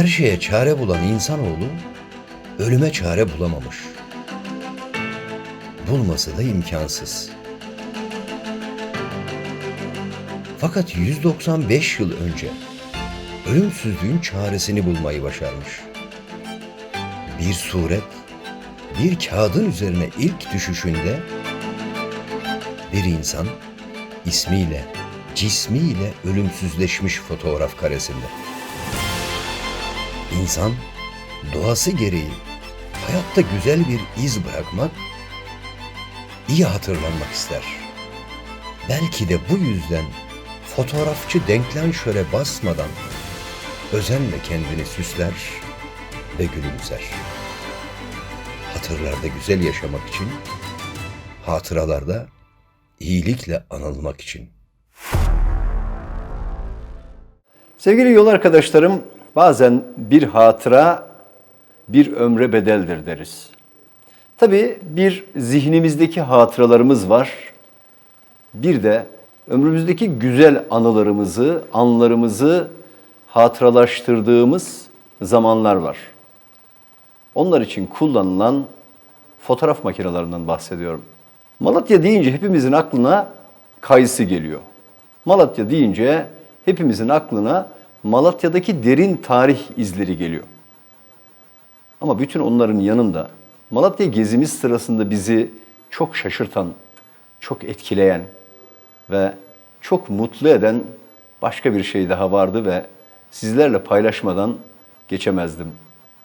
Her şeye çare bulan insanoğlu ölüme çare bulamamış. Bulması da imkansız. Fakat 195 yıl önce ölümsüzlüğün çaresini bulmayı başarmış. Bir suret, bir kağıdın üzerine ilk düşüşünde bir insan ismiyle, cismiyle ölümsüzleşmiş fotoğraf karesinde. İnsan doğası gereği hayatta güzel bir iz bırakmak, iyi hatırlanmak ister. Belki de bu yüzden fotoğrafçı denklem şöyle basmadan özenle kendini süsler ve gülümser. Hatırlarda güzel yaşamak için, hatıralarda iyilikle anılmak için. Sevgili yol arkadaşlarım, bazen bir hatıra bir ömre bedeldir deriz. Tabii bir zihnimizdeki hatıralarımız var. Bir de ömrümüzdeki güzel anılarımızı, anılarımızı hatıralaştırdığımız zamanlar var. Onlar için kullanılan fotoğraf makinelerinden bahsediyorum. Malatya deyince hepimizin aklına kayısı geliyor. Malatya deyince hepimizin aklına Malatya'daki derin tarih izleri geliyor. Ama bütün onların yanında Malatya gezimiz sırasında bizi çok şaşırtan, çok etkileyen ve çok mutlu eden başka bir şey daha vardı ve sizlerle paylaşmadan geçemezdim.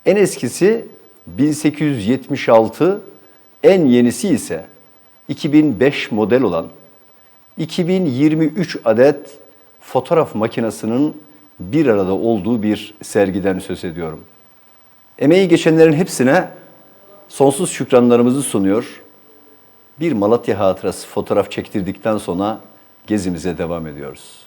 En eskisi 1876, en yenisi ise 2005 model olan 2023 adet fotoğraf makinesinin bir arada olduğu bir sergiden söz ediyorum. Emeği geçenlerin hepsine sonsuz şükranlarımızı sunuyor. Bir Malatya hatırası fotoğraf çektirdikten sonra gezimize devam ediyoruz.